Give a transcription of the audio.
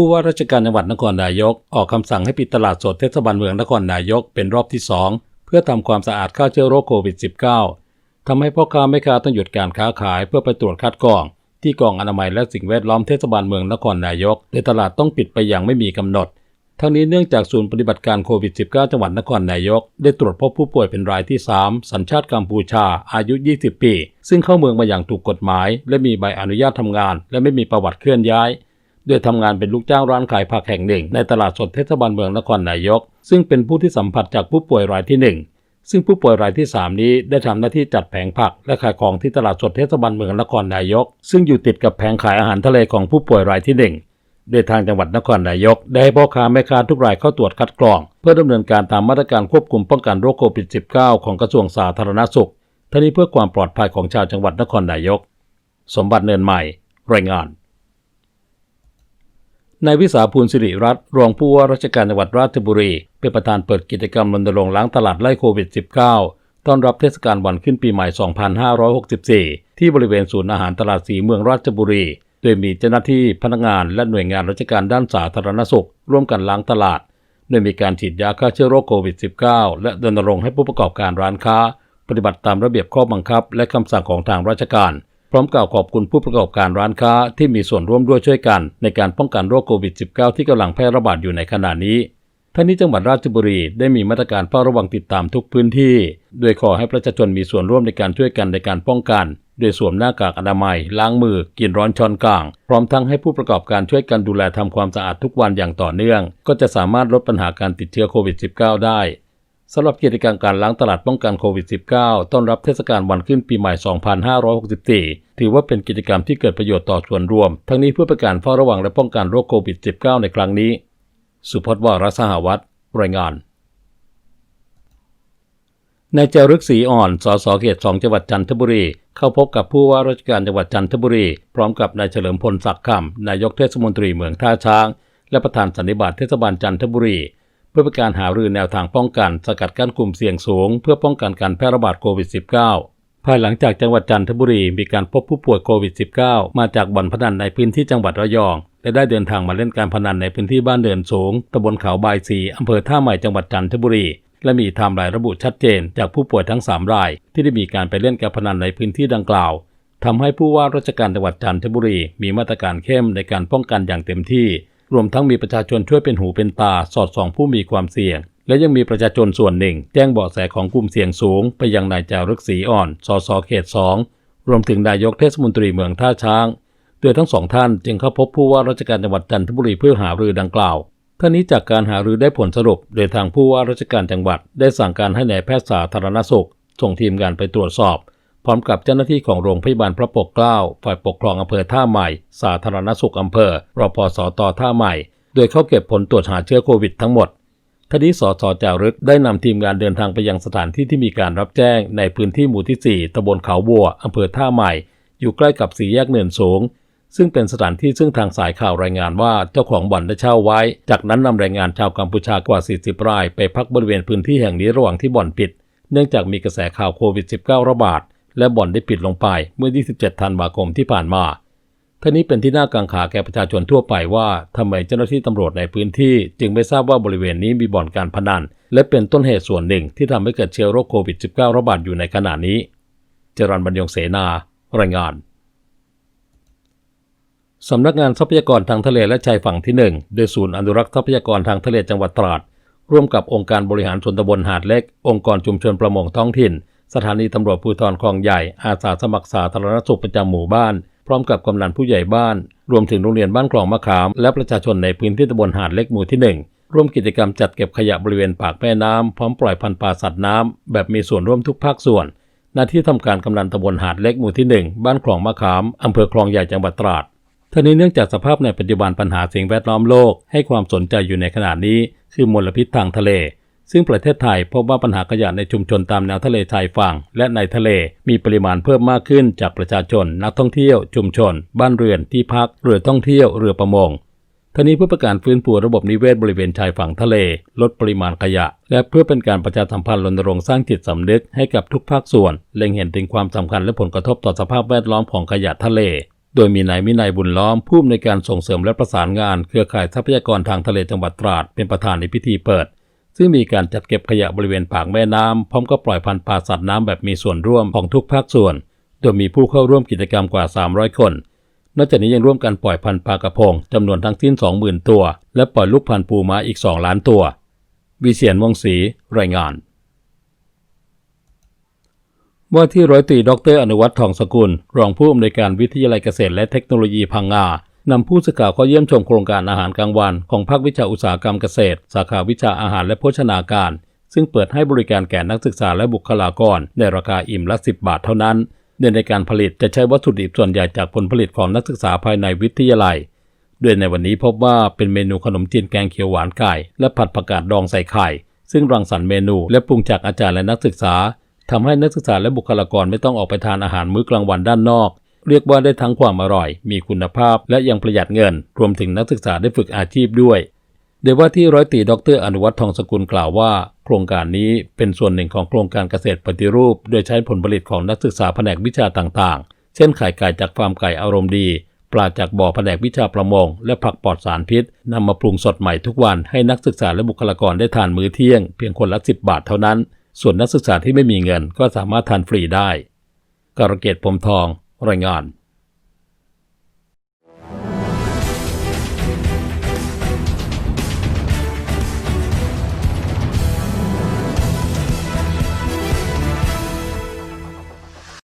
ผู้ว่าราชการจังหวัดนครนายก ออกคำสั่งให้ปิดตลาดสดเทศบาลเมืองนครนายกเป็นรอบที่ 2 เพื่อทำความสะอาดฆ่าเชื้อโรคโควิด -19 ทำให้พ่อค้าแม่ค้าต้องหยุดการค้าขายเพื่อไปตรวจคัดกรอง ที่กองอนามัยและสิ่งแวดล้อมเทศบาลเมืองนครนายกโดยตลาดต้องปิดไปอย่างไม่มีกำหนด ทั้งนี้เนื่องจากศูนย์ปฏิบัติการโควิด -19 จังหวัดนครนายก ได้ตรวจพบผู้ป่วยเป็นรายที่ 3 สัญชาติกัมพูชา อายุ 20 ปี ซึ่งเข้าเมืองมาอย่างถูกกฎหมาย และมีใบอนุญาตทำงาน และไม่มีประวัติเคลื่อนย้าย โดยทำงานเป็นลูกจ้างร้านขายผักแห่งหนึ่ง ในตลาดสดเทศบาลเมืองนครนายก ซึ่งเป็นผู้ที่สัมผัสจากผู้ป่วยรายที่ 1ซึ่งผู้ป่วยรายที่ 3 นี้ได้ทำหน้าที่จัดแผงผักและขายของที่ตลาดสดเทศบาลเมืองนครนายก ซึ่งอยู่ติดกับแผงขายอาหารทะเลของผู้ป่วยรายที่ 1 โดยทางจังหวัดนครนายก ได้ให้พ่อค้าแม่ค้าทุกรายเข้าตรวจคัดกรอง เพื่อดำเนินการตามมาตรการควบคุมป้องกันโรคโควิด -19 ของกระทรวงสาธารณสุขทั้งนี้เพื่อความปลอดภัยของชาวจังหวัดนครนายก สมบัติเนินใหม่ รายงาน นายวิสาภูลสิริรัตน์รองผู้ว่าราชการจังหวัดราชบุรี เป็นประธานเปิดกิจกรรมรณรงค์ล้างตลาดไล่โควิด -19 ต้อนรับเทศกาลวันขึ้นปีใหม่ 2564 ที่บริเวณศูนย์อาหารตลาดสีเมืองราชบุรี โดยมีเจ้าหน้าที่พนักงานและหน่วยงานราชการด้านสาธารณสุข ร่วมกันล้างตลาด โดยมีการฉีดยาฆ่าเชื้อโรคโควิด -19 และรณรงค์ให้ผู้ประกอบการร้านค้า ปฏิบัติตามระเบียบข้อบังคับ และคำสั่งของทางราชการ พร้อมกล่าวขอบคุณผู้ประกอบการร้านค้าที่มีส่วนร่วมด้วยช่วยกัน ในการป้องกันโรคโควิด -19 ที่กำลังแพร่ระบาดอยู่ในขณะนี้ทั้งนี้จังหวัดราชบุรีได้มีมาตรการเฝ้าระวังติดตามทุกพื้นที่ โดยขอให้ประชาชนมีส่วนร่วมในการช่วยกันในการป้องกัน โดยสวมหน้ากากอนามัย ล้างมือ กินร้อนช้อนกลาง พร้อมทั้งให้ผู้ประกอบการช่วยกันดูแลทำความสะอาดทุกวันอย่างต่อเนื่อง ก็จะสามารถลดปัญหาการติดเชื้อโควิด -19 ได้ สำหรับกิจกรรมการล้างตลาดป้องกันโควิด -19 ต้อนรับเทศกาลวันขึ้นปีใหม่ 2564 ถือว่าเป็นกิจกรรมที่เกิดประโยชน์ต่อส่วนรวม ทั้งนี้เพื่อเป็นการเฝ้าระวังและป้องกันโรคโควิด -19 ในครั้งนี้ สุพจน์วรสหวัตรรายงานนายเจรึกศรีอ่อน สสเขต2จังหวัดจันทบุรี เข้าพบกับผู้ว่าราชการจังหวัดจันทบุรี พร้อมกับนายเฉลิมพลศักดิ์คำนายกเทศมนตรีเมืองท่าช้าง และประธานสันนิบาตเทศบาลจันทบุรี พื่อเป็นการหารือแนวทางป้องกัน สกัดกั้นกลุ่มเสี่ยงสูง เพื่อป้องกันการแพร่ระบาดโควิด -19 ภายหลังจากจังหวัดจันทบุรีมีการพบผู้ป่วยโควิด -19 มาจากบ่อนพนันในพื้นที่จังหวัดระยอง และได้เดินทางมาเล่นการพนันในพื้นที่บ้านเดินสูงตำบลเขาบายสีอำเภอท่าใหม่จังหวัดจันทบุรีและมีไทม์ไลน์ระบุชัดเจน จากผู้ป่วยทั้ง 3 ราย ที่ได้มีการไปเล่นการพนันในพื้นที่ดังกล่าวทำให้ผู้ว่าราชการจังหวัดจันทบุรี มีมาตรการเข้มในการป้องกันอย่างเต็มที่ รวมทั้งมีประชาชนช่วยเป็นหูเป็นตาสอดส่องผู้มีความเสี่ยง และยังมีประชาชนส่วนหนึ่ง แจ้งเบาะแสของกลุ่มเสี่ยงสูง ไปยังนายจารึกศรีอ่อน สสเขต2รวมถึงนายกเทศมนตรีเมืองท่าช้างโดยทั้งสองท่านจึงเข้าพบผู้ว่าราชการจังหวัดจันทบุรีเพื่อหารือดังกล่าวทั้งนี้จากการหารือได้ผลสรุป โดยทางผู้ว่าราชการจังหวัด ได้สั่งการให้นายแพทย์สาธารณสุข ส่งทีมงานไปตรวจสอบ ร้อมกับเจ้าหน้าที่ของโรงพยาบาลพระปกเกล้า ฝ่ายปกครองอำเภอท่าใหม่ สาธารณสุขอำเภอรอพสตท่าใหม่ โดยเข้าเก็บผลตรวจหาเชื้อโควิดทั้งหมดทนี้สสจารึกได้นำทีมงานเดินทางไปยังสถานที่ที่มีการรับแจ้ง ในพื้นที่หมู่ที่ 4ตำบลเขาบัวอำเภอท่าใหม่ อยู่ใกล้กับสี่แยกเนินสูง ซึ่งเป็นสถานที่ซึ่งทางสายข่าวรายงานว่าเจ้าของบ่อนได้เช่าไว้ จากนั้นนำแรงงานชาวกัมพูชากว่า 40 ราย ไปพักบริเวณพื้นที่แห่งนี้ระหว่างที่บ่อนปิด เนื่องจากมีกระแสข่าวโควิด -19 ระบาด และบ่อนได้ปิดลงไปเมื่อ 27 ธันวาคมที่ผ่านมาท่านี้เป็นที่น่ากังขาแก่ประชาชนทั่วไปว่าทำไมเจ้าหน้าที่ตำรวจในพื้นที่ จึงไม่ทราบว่าบริเวณนี้มีบ่อนการพนัน และเป็นต้นเหตุส่วนหนึ่งที่ทำให้เกิดเชื้อโรคโควิด -19 ระบาดอยู่ในขณะนี้ เจรันบรรยงเสนา รายงานสำนักงานทรัพยากรทางทะเลและชายฝั่งที่ 1 โดยศูนย์อนุรักษ์ทรัพยากรทางทะเลจังหวัดตราด ร่วมกับองค์การบริหารส่วนตำบลหาดเล็ก องค์กรชุมชนประมงท้องถิ่น สถานีตำรวจภูธรคลองใหญ่อาสาสมัครสาธารณสุขประจำหมู่บ้าน พร้อมกับกำนันผู้ใหญ่บ้าน รวมถึงโรงเรียนบ้านคลองมะขาม และประชาชนในพื้นที่ตำบลหาดเล็กหมู่ที่ 1 ร่วมกิจกรรมจัดเก็บขยะบริเวณปากแม่น้ำพร้อมปล่อยพันธุ์ปลาสัตว์น้ำแบบมีส่วนร่วมทุกภาคส่วน หน้าที่ทำการกำนันตำบลหาดเล็กหมู่ที่ 1 บ้านคลองมะขามอำเภอคลองใหญ่จังหวัดตราดทั้งนี้เนื่องจากสภาพในปัจจุบันปัญหาสิ่งแวดล้อมโลกให้ความสนใจอยู่ในขณะนี้ คือมลพิษทางทะเล ซึ่งประเทศไทยพบว่าปัญหาขยะในชุมชนตามแนวทะเลชายฝั่ง และในทะเลมีปริมาณเพิ่มมากขึ้นจากประชาชน นักท่องเที่ยว ชุมชน บ้านเรือนที่พักเรือท่องเที่ยวเรือประมงทั้งนี้เพื่อประการฟื้นฟูระบบนิเวศบริเวณชายฝั่งทะเล ลดปริมาณขยะ และเพื่อเป็นการประชาสัมพันธ์รณรงค์สร้างจิตสำนึกให้กับทุกภาคส่วน เล็งเห็นถึงความสำคัญและผลกระทบต่อสภาพแวดล้อมของขยะทะเล โดยมีนายวินัยบุญล้อมผู้อำนวยการส่งเสริมและประสานงาน เครือข่ายทรัพยากรทางทะเลจังหวัดตราดเป็นประธานในพิธีเปิด ซึ่งมีการจัดเก็บขยะบริเวณปากแม่น้ำพร้อมกับปล่อยพันธุ์ปลาสัตว์น้ำแบบมีส่วนร่วมของทุกภาคส่วน โดยมีผู้เข้าร่วมกิจกรรมกว่า 300 คน นอกจากนี้ยังร่วมกันปล่อยพันธุ์ปลากระพงจำนวนทั้งสิ้น 20,000 ตัว และปล่อยลูกพันธุ์ปูม้าอีก 2 ล้านตัว วิเชียนวงศ์ศรีรายงานว่าที่ร้อยตรีดรอนุวัฒน์ทองสกุล รองผู้อำนวยการวิทยาลัยเกษตรและเทคโนโลยีพังงา นำผู้สื่อข่าวเข้าเยี่ยมชมโครงการอาหารกลางวัน ของภาควิชาอุตสาหกรรมเกษตร สาขาวิชาอาหารและโภชนาการ ซึ่งเปิดให้บริการแก่นักศึกษาและบุคลากร ในราคาอิ่มละ 10 บาทเท่านั้นโดยในการผลิตจะใช้วัตถุดิบส่วนใหญ่จากผลผลิตของนักศึกษาภายในวิทยาลัยโดยในวันนี้พบว่าเป็นเมนูขนมจีนแกงเขียวหวานไก่ และผัดผักกาดดองใส่ไข่ ซึ่งรังสรรค์เมนูและปรุงจากอาจารย์และนักศึกษาทำให้นักศึกษาและบุคลากรไม่ต้องออกไปทานอาหารมื้อกลางวันด้านนอก เรียกว่าได้ทั้งความอร่อย มีคุณภาพ และยังประหยัดเงิน รวมถึงนักศึกษาได้ฝึกอาชีพด้วยโดว่าที่ร้อยตีดรอนุวัฒน์ทองสกุลกล่าวว่า โครงการนี้เป็นส่วนหนึ่งของโครงการเกษตรปฏิรูป โดยใช้ผลผลิตของนักศึกษาแผนกวิชาต่างๆ เช่นไข่ไก่จากฟาร์มไก่อารมณ์ดี ปลาจากบ่อแผนกวิชาประมง และผักปลอดสารพิษนำมาปรุงสดใหม่ทุกวันให้นักศึกษาและบุคลากรได้ทานมื้อเที่ยงเพียงคนละ 10 บาทเท่านั้น ส่วนนักศึกษาที่ไม่มีเงินก็สามารถทานฟรีได้การะเกตพรมทอง รายงาน